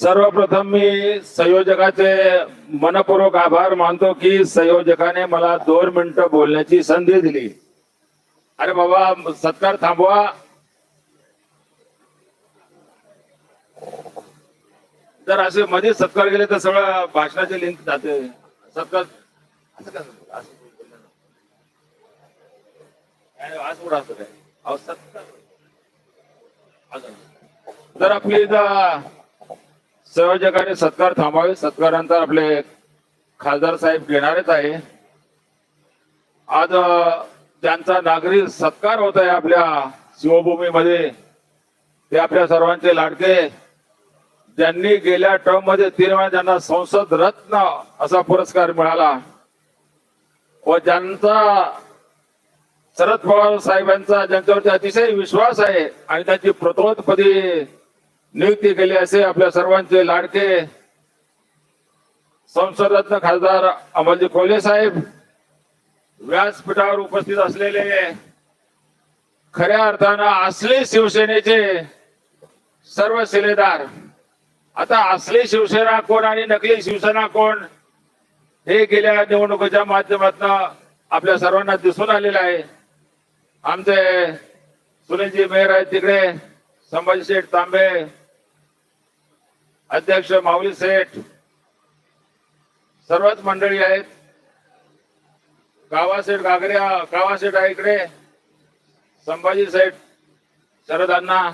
सर्वप्रथम मी संयोजकाचे मनपूर्वक आभार मानतो की संयोजकाने मला दोन मिनिटं बोलण्याची संधी दिली. अरे बाबा सत्कार थांबवा. जर असे मध्ये सत्कार गेले तर सगळं भाषणाचे लिंक जाते. सत्कार असं सत्कार तर आपली सर्व जगाने सत्कार थांबावे. सत्कारानंतर आपले खासदार साहेब घेणारच आहे. आज त्यांचा नागरी सत्कार होत आहे आपल्या शिवभूमीमध्ये ते आपल्या सर्वांचे लाडके. ज्यांनी गेल्या टर्ममध्ये तीन वेळा ज्यांना संसद रत्न असा पुरस्कार मिळाला व ज्यांचा शरद पवार साहेबांचा ज्यांच्यावरती अतिशय विश्वास आहे आणि त्यांची प्रतोदपदी नियुक्ती केली असे आपल्या सर्वांचे लाडके संसदरत्न खासदार अमलजी कोल्हे साहेब व्यासपीठावर उपस्थित असलेले खऱ्या अर्थानं असले शिवसेनेचे सर्व शिलेदार. आता असली शिवसेना कोण आणि नकली शिवसेना कोण हे गेल्या निवडणुकीच्या माध्यमातून आपल्या सर्वांना दिसून आलेलं आहे. आमचे सुनीलजी मेहर आहेत तिकडे संभाजी शेठ तांबे अध्यक्ष माऊली शेठ सर्वच मंडळी आहेत. कावासेठ गागऱ्या गावासेठ आहे इकडे. संभाजी सेठ शरद अण्णा.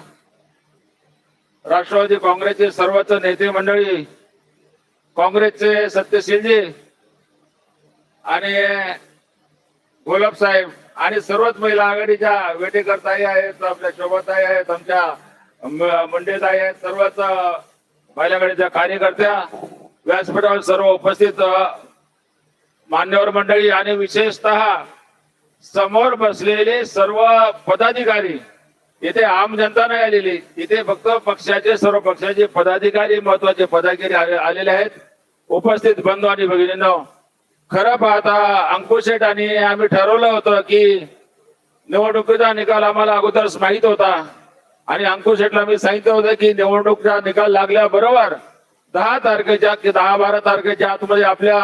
राष्ट्रवादी काँग्रेसचे सर्वच नेते मंडळी काँग्रेसचे सत्यशीलजी आणि गोलब साहेब आणि सर्वच महिला आघाडीच्या वेटेकरताई आहेत आपल्या शोभाताई आहेत आमच्या म- आहेत सर्वच अ, कार्यकर्त्या व्यासपीठावर सर्व उपस्थित मान्यवर मंडळी आणि विशेषतः समोर बसलेले सर्व पदाधिकारी इथे आम जनता नाही आलेली इथे फक्त पक्षाचे सर्व पक्षाचे पदाधिकारी महत्त्वाचे पदाधिकारी आलेले आहेत. उपस्थित बंधू आणि भगिनींनो खरं पाहता अंकुश आणि आम्ही ठरवलं होतं की निवडणुकीचा निकाल आम्हाला अगोदरच माहीत होता. आणि अंकुश शेठला मी सांगितलं होतं की निवडणूकचा निकाल लागल्याबरोबर दहा तारखेच्या की दहा बारा तारखेच्या आतमध्ये आपल्या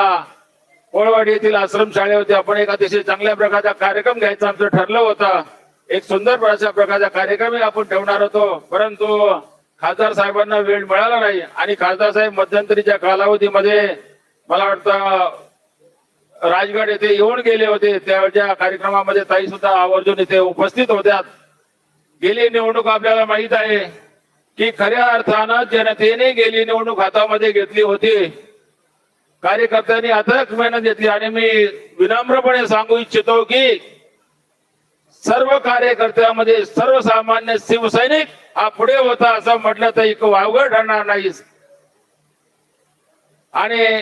कोळवाडी येथील आश्रम आपण एक अतिशय चांगल्या प्रकारचा कार्यक्रम घ्यायचा आमचं ठरलं होतं. एक सुंदर अशा प्रकारचा कार्यक्रमही आपण ठेवणार होतो. परंतु खासदार साहेबांना वेळ मिळाला नाही आणि खासदार साहेब मध्यंतरीच्या कालावधीमध्ये मला वाटतं राजगड येथे येऊन गेले होते. त्या कार्यक्रमामध्ये ताई सुद्धा आवर्जून इथे उपस्थित होत्या गेली निवडणूक आपल्याला माहीत आहे की खऱ्या अर्थानं जनतेने गेली निवडणूक हातामध्ये घेतली होती. कार्यकर्त्यांनी अथक मेहनत घेतली. आणि मी विनम्रपणे सांगू इच्छितो की सर्व कार्यकर्त्यामध्ये सर्वसामान्य शिवसैनिक हा पुढे होता असं म्हटलं तर एक वावगं ठरणार नाही. आणि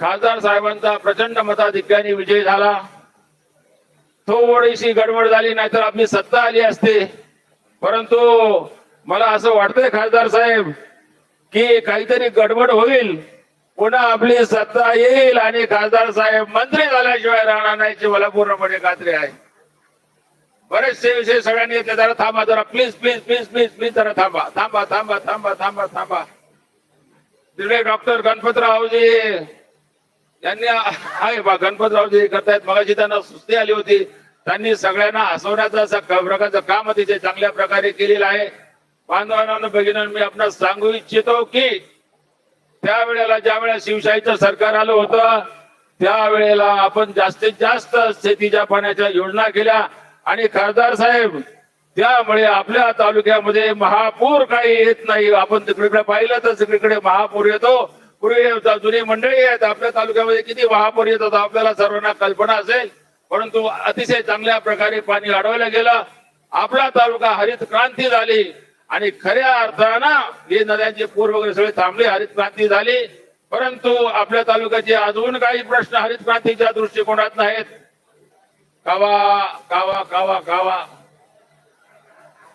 खासदार साहेबांचा प्रचंड मताधिक्याने विजय झाला. थोडीशी गडबड झाली नाहीतर आपली सत्ता आली असते. परंतु मला असं वाटतंय खासदार साहेब की काहीतरी गडबड होईल. पुन्हा आपली सत्ता येईल आणि खासदार साहेब मंत्री झाल्याशिवाय राहणार नाही मला पूर्णपणे खात्री आहे. बरेचसे विषय सगळ्यांनी येते जरा थांबा जरा please please please please please जरा थांबा. थांबा थांबा थांबा थांबा थांबा. तिकडे डॉक्टर गणपतरावजी यांनी आहे बा गणपतरावजी करतायत. मगाशी त्यांना सुस्ती आली होती. त्यांनी सगळ्यांना हसवण्याचा प्रकारचं काम तिथे चांगल्या प्रकारे केलेलं आहे. बांधवांना भगिनींनो मी आपणास सांगू इच्छितो की त्यावेळेला ज्या वेळेला शिवशाहीचं सरकार आलं होतं त्यावेळेला आपण जास्तीत जास्त शेतीच्या पाण्याच्या योजना केल्या. आणि खासदार साहेब त्यामुळे आपल्या तालुक्यामध्ये महापूर काही येत नाही. आपण तिकडे पाहिलं तर सगळीकडे महापूर येतो. पूर्वी जुनी मंडळी आहेत. आपल्या तालुक्यामध्ये किती महापूर येत होता आपल्याला सर्वांना कल्पना असेल. परंतु अतिशय चांगल्या प्रकारे पाणी अडवलं गेलं. आपला तालुका हरित क्रांती झाली आणि खऱ्या अर्थानं हे नद्यांचे पूर वगैरे सगळे थांबले हरित क्रांती झाली. परंतु आपल्या तालुक्याचे अजून काही प्रश्न हरित क्रांतीच्या दृष्टिकोनात नाहीत. कावा कावा कावा कावा.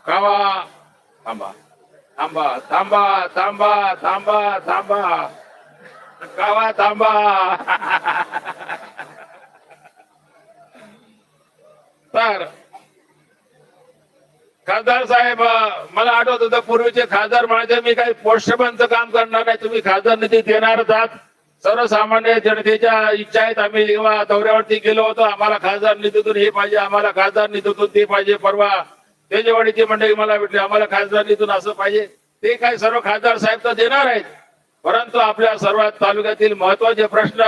कावा. थांबा थांबा थांबा थांबा थांबा थांबा. कावा थांबा. तर खासदार साहेब मला आठवत होतं पूर्वीचे खासदार म्हणायचे मी काही पोस्टमनचं काम करणार नाही तुम्ही खासदार निधी देणारच आहात. सर्वसामान्य जनतेच्या इच्छा आहेत आम्ही जेव्हा दौऱ्यावरती गेलो होतो. आम्हाला खासदार निधीतून हे पाहिजे आम्हाला खासदार निधीतून ते पाहिजे. परवा तेजवाडीची मंडळी मला भेटली आम्हाला खासदार निधीतून असं पाहिजे. ते काय सर्व खासदार साहेब तर देणार आहेत. परंतु आपल्या सर्वात तालुक्यातील महत्त्वाचे प्रश्न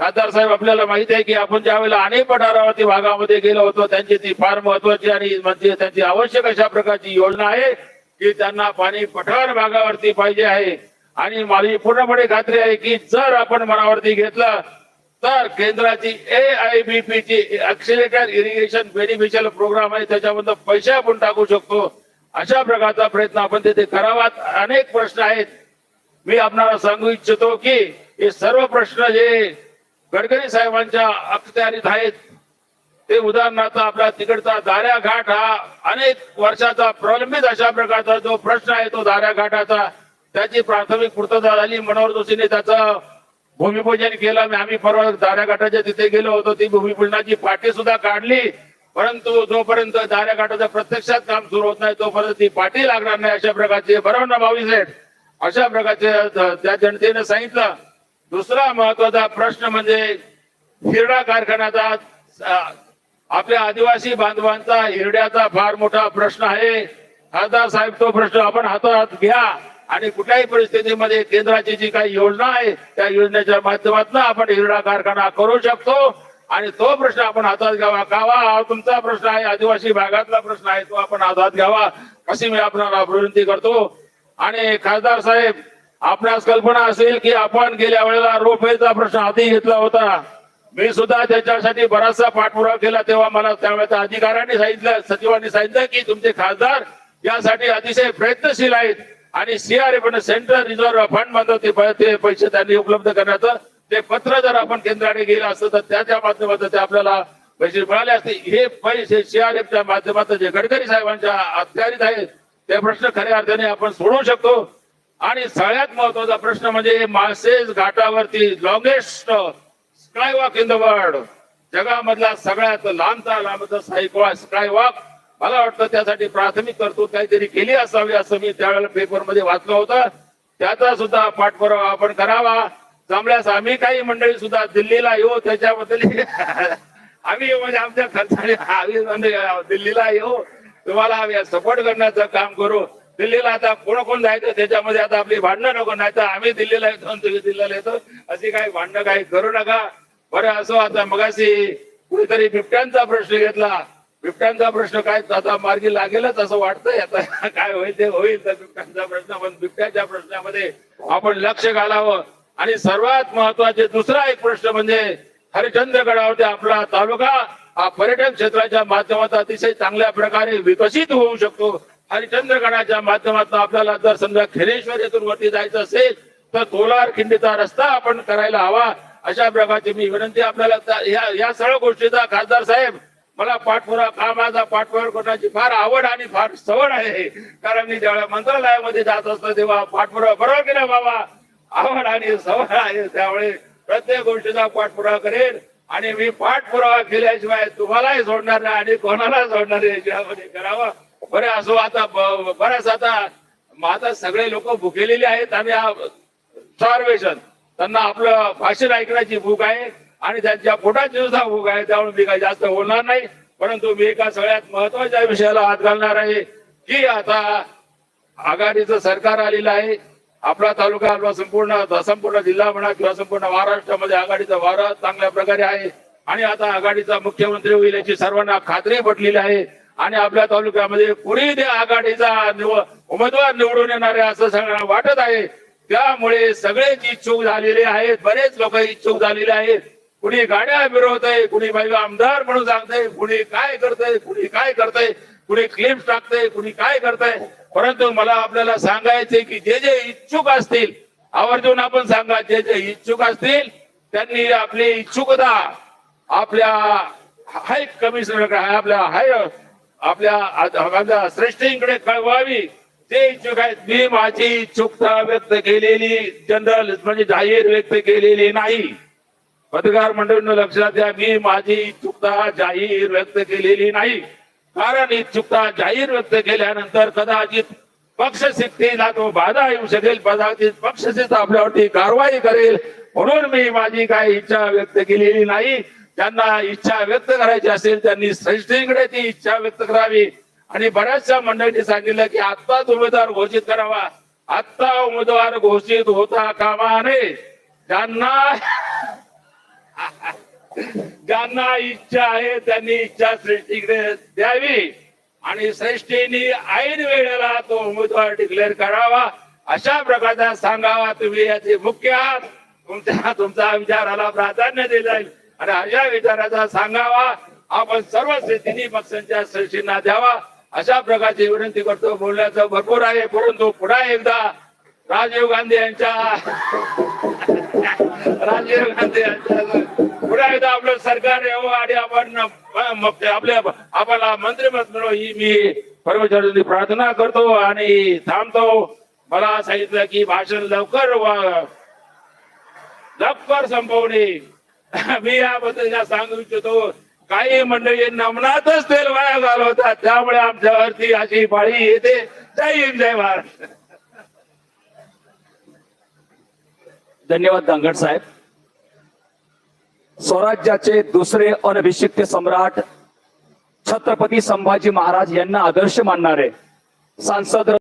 खासदार साहेब आपल्याला माहिती आहे की आपण ज्या वेळेला अनेक पठारावरती भागामध्ये गेलो होतो त्यांची ती फार महत्वाची आणि म्हणजे त्यांची आवश्यक अशा प्रकारची योजना आहे की त्यांना पाणी पठार भागावरती पाहिजे आहे. आणि माझी पूर्णपणे खात्री आहे की जर आपण मनावरती घेतलं तर केंद्राची ए आय बी पी ची अक्सिलेटर इरिगेशन बेनिफिशियल प्रोग्राम आहे त्याच्यामधून पैसे आपण टाकू शकतो. अशा प्रकारचा प्रयत्न आपण तिथे करावात. अनेक प्रश्न आहेत. मी आपणाला सांगू इच्छितो की हे सर्व प्रश्न जे गडकरी साहेबांच्या अखत्यारीत आहेत. ते उदाहरणार्थ आपला तिकडचा दाऱ्या घाट हा अनेक वर्षाचा प्रलंबित अशा प्रकारचा जो प्रश्न आहे तो दाऱ्या घाटाचा त्याची प्राथमिक पूर्तता झाली. मनोहर जोशीने त्याचं भूमिपूजन केलं. आणि आम्ही परवा दाऱ्या घाटाच्या तिथे गेलो होतो. ती भूमिपूजनाची पाठी सुद्धा काढली. परंतु जोपर्यंत दाऱ्या घाटाचं प्रत्यक्षात काम सुरू होत नाही तोपर्यंत ती पाठी लागणार नाही अशा प्रकारचे बरोबर ना भावी साहेब? अशा प्रकारचे त्या जनतेने सांगितलं. दुसरा महत्त्वाचा प्रश्न म्हणजे हिरडा कारखान्याचा आपल्या आदिवासी बांधवांचा हिरड्याचा फार मोठा प्रश्न आहे. खासदार साहेब तो प्रश्न आपण हातात घ्या. आणि कुठल्याही परिस्थितीमध्ये केंद्राची जी काही योजना आहे त्या योजनेच्या माध्यमातून आपण हिरडा कारखाना करू शकतो. आणि तो प्रश्न आपण हातात घ्यावा. कावा हा तुमचा प्रश्न आहे. आदिवासी भागातला प्रश्न आहे. तो आपण हातात घ्यावा. अशी मी आपणाला विनंती करतो. आणि खासदार साहेब आपणास कल्पना असेल की आपण गेल्या वेळेला रोपवेचा प्रश्न हाती घेतला होता. मी सुद्धा त्याच्यासाठी बराचसा पाठपुरावा केला तेव्हा मला त्यावेळेच्या अधिकाऱ्यांनी सांगितलं सचिवांनी सांगितलं की तुमचे खासदार यासाठी अतिशय प्रयत्नशील आहेत आणि सीआरएफ सेंट्रल रिझर्व्ह फंड मधून ते प- ते पैसे त्यांनी उपलब्ध करण्याचं ते पत्र जर आपण केंद्राने गेलं असतं तर त्याच्या माध्यमातून ते आपल्याला पैसे मिळाले असते. हे पैसे सीआरएफच्या माध्यमातून जे गडकरी साहेबांच्या अखत्यारीत आहेत ते प्रश्न खऱ्या अर्थाने आपण सोडवू शकतो. आणि सगळ्यात महत्त्वाचा प्रश्न म्हणजे Malshej घाटावरती longest sky walk in the world जगामधला सगळ्यात लांबचा लांबचा स्काय स्काय वॉक मला वाटतं त्यासाठी प्राथमिक तरतूद काहीतरी केली असावी असं मी त्यावेळेला पेपरमध्ये वाचलं होतं. त्याचा सुद्धा पाठपुरावा आपण करावा. जमल्यास आम्ही काही मंडळी सुद्धा दिल्लीला येऊ त्याच्याबद्दल आम्ही म्हणजे आमच्या खर्चाने आम्ही म्हणजे दिल्लीला येऊ. तुम्हाला आम्ही सपोर्ट करण्याचं काम करू. दिल्लीला आता कोण कोण जायचं? त्याच्यामध्ये आता आपली भांडणं नको नाही तर आम्ही दिल्लीला येतो तुम्ही दिल्लीला येतो. अशी काही भांडणं काही करू नका. बरं असो आता मगाशी कुणीतरी बिबट्यांचा प्रश्न घेतला. बिबट्यांचा प्रश्न काय? आता मार्गी लागेलच असं वाटतंय. आता काय होईल ते होईल तर बिबट्यांचा प्रश्न. पण बिबट्याच्या प्रश्नामध्ये आपण लक्ष घालावं. आणि सर्वात महत्त्वाचे दुसरा एक प्रश्न म्हणजे हरिचंद्रगडावरती आपला तालुका. हा पर्यटन क्षेत्राच्या माध्यमात अतिशय चांगल्या प्रकारे विकसित होऊ शकतो. आणि चंद्रगडाच्या माध्यमातून आपल्याला जर समजा खेलेश्वर येथून वरती जायचं असेल तर कोलार खिंडीचा रस्ता आपण करायला हवा. अशा प्रकारची मी विनंती आपल्याला त्या- या या सर्व गोष्टीचा खासदार साहेब मला पाठपुरा कामाचा पाठपुरा करण्याची फार आवड आणि फार सवड आहे. कारण मी ज्यावेळेला मंत्रालयामध्ये जात असतो तेव्हा पाठपुरावा बरोबर केला बाबा? आवड आणि सवड आहे. त्यामुळे प्रत्येक गोष्टीचा पाठपुरावा करेन आणि मी पाठपुरावा केल्याशिवाय तुम्हालाही सोडणार नाही आणि कोणाला सोडणार याच्यामध्ये करावं. बरं असो आता ब- बऱ्याच आता मग आता सगळे लोक भुकेलेले आहेत आणि स्टार्वेशन त्यांना आपलं भाषण ऐकण्याची भूक आहे आणि त्यांच्या पोटाची सुद्धा भूक आहे त्यामुळे मी काही जास्त बोलणार नाही. परंतु मी एका सगळ्यात महत्त्वाच्या विषयाला हात घालणार आहे की आता आघाडीचं सरकार आलेलं आहे. आपला तालुका आपला संपूर्ण संपूर्ण जिल्हा म्हणा किंवा संपूर्ण महाराष्ट्रामध्ये आघाडीचा वारा चांगल्या प्रकारे आहे. आणि आता आघाडीचा मुख्यमंत्री होईल याची सर्वांना खात्री पटलेली आहे. आणि आपल्या तालुक्यामध्ये कुणी ते आघाडीचा उमेदवार निवडून येणार आहे असं सगळ्यांना वाटत आहे. त्यामुळे सगळेच इच्छुक झालेले आहेत. बरेच लोक इच्छुक झालेले आहेत. कुणी गाड्या फिरवतय कुणी बाई आमदार म्हणून सांगतय कुणी काय करतय कुणी काय करतय कुणी क्लिप्स टाकतय कुणी काय करतय. परंतु मला आपल्याला सांगायचे की जे जे इच्छुक असतील आवर्जून आपण सांगा जे जे इच्छुक असतील त्यांनी आपली इच्छुकता आपल्या हाय कमिशनर आपल्या हाय आपल्या श्रेष्ठींकडे कळवावी. ते इच्छुक आहेत मी माझी इच्छुकता व्यक्त केलेली जनरल म्हणजे जाहीर व्यक्त केलेली नाही. पत्रकार मंडळीनं लक्षात द्या मी माझी इच्छुकता जाहीर व्यक्त केलेली नाही. कारण इच्छुकता जाहीर व्यक्त केल्यानंतर कदाचित पक्षशिस्तीला तो बाधा येऊ शकेल कदाचित पक्ष आपल्यावरती कारवाई करेल. म्हणून मी माझी काही इच्छा व्यक्त केलेली नाही. त्यांना इच्छा व्यक्त करायची असेल त्यांनी श्रेष्ठीकडे ती इच्छा व्यक्त करावी. आणि बऱ्याचशा मंडळींनी सांगितलं की आत्ताच उमेदवार घोषित करावा. आत्ता उमेदवार घोषित होता कामा नये. त्यांना ज्यांना इच्छा आहे त्यांनी इच्छा श्रेष्ठीकडे द्यावी. आणि सृष्टीने ऐन वेळेला तो उमेदवार डिक्लेअर करावा. अशा प्रकारचा सांगावा तुम्ही याचे मुख्य आहात. तुमच्या तुमचा विचाराला प्राधान्य दिले जाईल. आणि अशा विचाराचा सांगावा. आपण सर्व तिन्ही पक्षांच्या श्रेष्ठींना द्यावा. अशा प्रकारची विनंती करतो. बोलण्याचं भरपूर आहे परंतु पुन्हा एकदा राजीव गांधी यांच्या राजीव गांधी यांच्या पुन्हा एकदा आपलं सरकार यावं आणि आपण आपल्या आपल्याला मंत्रिमंडळ मिळो ही मी परमेश्वरांनी प्रार्थना करतो आणि थांबतो. मला सांगितलं की भाषण लवकर लवकर संपवणे. मी याबद्दल सांगू इच्छितो काही मंडळी नमनातच तेल वाया घालवतात. त्यामुळे आमच्यावरती अशी पाळी येते. जय हिंद जय महाराष्ट्र धन्यवाद दांगड साहेब. स्वराज्याचे दुसरे अनभिषिक्त सम्राट छत्रपती संभाजी महाराज यांना आदर्श मानणारे सांसद